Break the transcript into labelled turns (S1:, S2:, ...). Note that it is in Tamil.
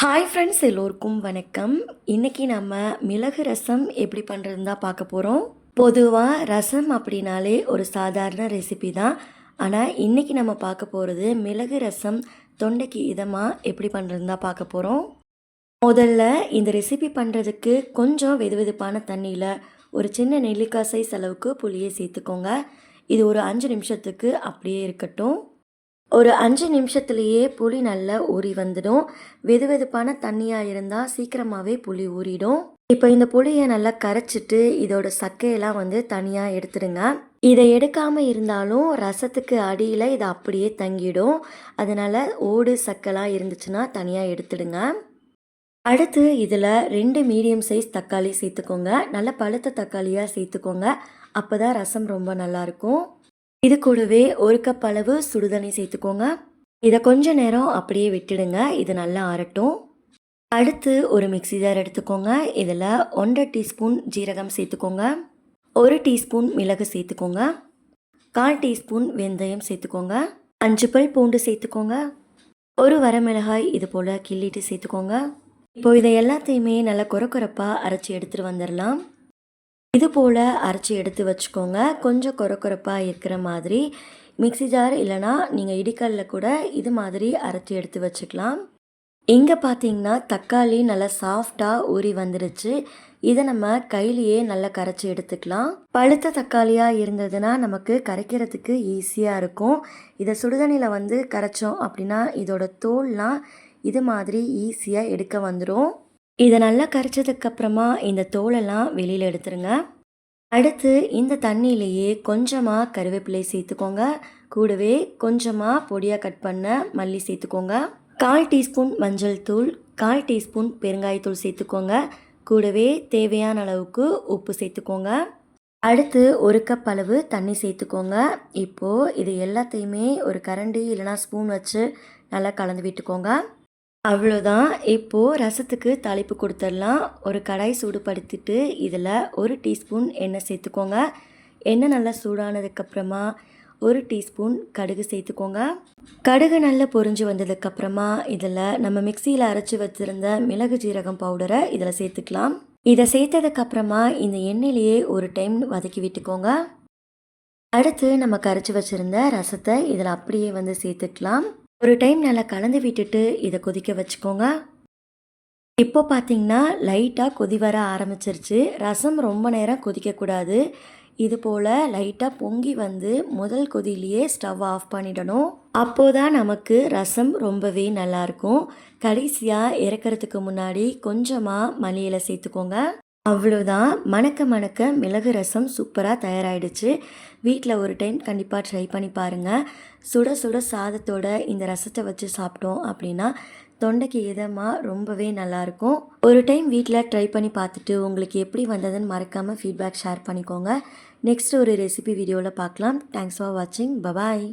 S1: ஹாய் ஃப்ரெண்ட்ஸ் எல்லோருக்கும் வணக்கம். இன்றைக்கி நம்ம மிளகு ரசம் எப்படி பண்ணுறதுன்னு தான் பார்க்க போகிறோம் பொதுவாக ரசம் அப்படின்னாலே ஒரு சாதாரண ரெசிபி தான். ஆனால் இன்றைக்கி நம்ம பார்க்க போகிறது மிளகு ரசம் தொண்டைக்கு இதமாக எப்படி பண்ணுறதுன்னு தான் பார்க்க போகிறோம் முதல்ல இந்த ரெசிபி பண்ணுறதுக்கு கொஞ்சம் வெதுவெதுப்பான தண்ணியில் ஒரு சின்ன நெல்லிக்காய் சைஸ் அளவுக்கு புளியை சேர்த்துக்கோங்க. இது ஒரு அஞ்சு நிமிஷத்துக்கு அப்படியே இருக்கட்டும். ஒரு அஞ்சு நிமிஷத்துலேயே புளி நல்லா ஊறி வந்துடும். வெது வெதுப்பான தண்ணியாக இருந்தால் சீக்கிரமாகவே புளி ஊறிடும். இப்போ இந்த புளியை நல்லா கரைச்சிட்டு இதோட சக்கையெல்லாம் வந்து தனியாக எடுத்துடுங்க. இதை எடுக்காமல் இருந்தாலும் ரசத்துக்கு அடியில் இது அப்படியே தங்கிடும். அதனால் ஓடு சக்கெல்லாம் இருந்துச்சுன்னா தனியாக எடுத்துடுங்க. அடுத்து இதில் ரெண்டு மீடியம் சைஸ் தக்காளி சேர்த்துக்கோங்க. நல்ல பழுத்த தக்காளியாக சேர்த்துக்கோங்க. அப்போ தான் ரசம் ரொம்ப நல்லாயிருக்கும் இது கூடவே ஒரு கப் அளவு சுடுதண்ணி சேர்த்துக்கோங்க. இதை கொஞ்ச நேரம் அப்படியே விட்டுடுங்க. இது நல்லா ஆறட்டும். அடுத்து ஒரு மிக்ஸி ஜார் எடுத்துக்கோங்க. இதில் ஒன்றரை டீஸ்பூன் ஜீரகம் சேர்த்துக்கோங்க. ஒரு டீஸ்பூன் மிளகு சேர்த்துக்கோங்க. கால் டீஸ்பூன் வெந்தயம் சேர்த்துக்கோங்க. அஞ்சு பல் பூண்டு சேர்த்துக்கோங்க. ஒரு வரமிளகாய் இது போல் கிள்ளிட்டு சேர்த்துக்கோங்க. இப்போ இதை எல்லாத்தையுமே நல்லா குறக்குறப்பாக அரைச்சி எடுத்துகிட்டு வந்துடலாம். இது போல் அரைச்சி எடுத்து வச்சுக்கோங்க. கொஞ்சம் கொரக்கொரப்பாக இருக்கிற மாதிரி. மிக்ஸி ஜார் இல்லைனா நீங்கள் இடிக்கல்ல கூட இது மாதிரி அரைச்சி எடுத்து வச்சுக்கலாம். இங்கே பார்த்தீங்கன்னா தக்காளி நல்லா சாஃப்டாக ஊறி வந்துடுச்சு இதை நம்ம கையிலேயே நல்லா கரைச்சி எடுத்துக்கலாம். பழுத்த தக்காளியாக இருந்ததுன்னா நமக்கு கரைக்கிறதுக்கு ஈஸியாக இருக்கும். இதை சுடுதண்ணியில் வந்து கரைச்சோம் அப்படின்னா இதோட தோல்லாம் இது மாதிரி ஈஸியாக எடுக்க வந்துடும் இதை நல்லா கரைச்சதுக்கப்புறமா இந்த தோலெல்லாம் வெளியில் எடுத்துருங்க. அடுத்து இந்த தண்ணியிலேயே கொஞ்சமாக கருவேப்பிலை சேர்த்துக்கோங்க. கூடவே கொஞ்சமாக பொடியாக கட் பண்ண மல்லி சேர்த்துக்கோங்க. கால் டீஸ்பூன் மஞ்சள் தூள் கால் டீஸ்பூன் பெருங்காயத்தூள் சேர்த்துக்கோங்க. கூடவே தேவையான அளவுக்கு உப்பு சேர்த்துக்கோங்க. அடுத்து ஒரு கப் அளவு தண்ணி சேர்த்துக்கோங்க. இப்போது இது எல்லாத்தையுமே ஒரு கரண்டி இல்லைனா ஸ்பூன் வச்சு நல்லா கலந்து விட்டுக்கோங்க. அவ்வளோதான். இப்போது ரசத்துக்கு தலைப்பு கொடுத்துடலாம். ஒரு கடாய் சூடுபடுத்திட்டு இதில் ஒரு டீஸ்பூன் எண்ணெய் சேர்த்துக்கோங்க. எண்ணெய் நல்லா சூடானதுக்கப்புறமா ஒரு டீஸ்பூன் கடுகு சேர்த்துக்கோங்க. கடுகு நல்லா பொரிஞ்சு வந்ததுக்கப்புறமா இதில் நம்ம மிக்சியில் அரைச்சி வச்சுருந்த மிளகு ஜீரகம் பவுடரை இதில் சேர்த்துக்கலாம். இதை சேர்த்ததுக்கப்புறமா இந்த எண்ணெயிலேயே ஒரு டைம் வதக்கி விட்டுக்கோங்க. அடுத்து நம்ம கரைச்சி வச்சுருந்த ரசத்தை இதில் அப்படியே வந்து சேர்த்துக்கலாம். ஒரு டைம் நல்லா கலந்து விட்டுட்டு இதை கொதிக்க வச்சுக்கோங்க. இப்போ பார்த்தீங்கன்னா லைட்டாக கொதி வர ஆரம்பிச்சிருச்சு. ரசம் ரொம்ப நேரம் கொதிக்கக்கூடாது இது போல் லைட்டாக பொங்கி வந்து முதல் கொதியிலேயே ஸ்டவ் ஆஃப் பண்ணிடணும். அப்போதான் நமக்கு ரசம் ரொம்பவே நல்லாயிருக்கும் கடைசியாக இறக்கிறதுக்கு முன்னாடி கொஞ்சமாக மல்லியில் சேர்த்துக்கோங்க. அவ்வளோதான் மணக்க மணக்க மிளகு ரசம் சூப்பராக தயாராகிடுச்சு வீட்டில் ஒரு டைம் கண்டிப்பாக ட்ரை பண்ணி பாருங்கள் சுட சுட சாதத்தோட இந்த ரசத்தை வச்சு சாப்பிட்டோம் அப்படின்னா தொண்டைக்கு இதமாக ரொம்பவே நல்லாயிருக்கும். ஒரு டைம் வீட்டில் ட்ரை பண்ணி பார்த்துட்டு உங்களுக்கு எப்படி வந்ததுன்னு மறக்காமல் ஃபீட்பேக் ஷேர் பண்ணிக்கோங்க. நெக்ஸ்ட் ஒரு ரெசிபி வீடியோவில் பார்க்கலாம். தேங்க்ஸ் ஃபார் வாட்சிங் பபாய்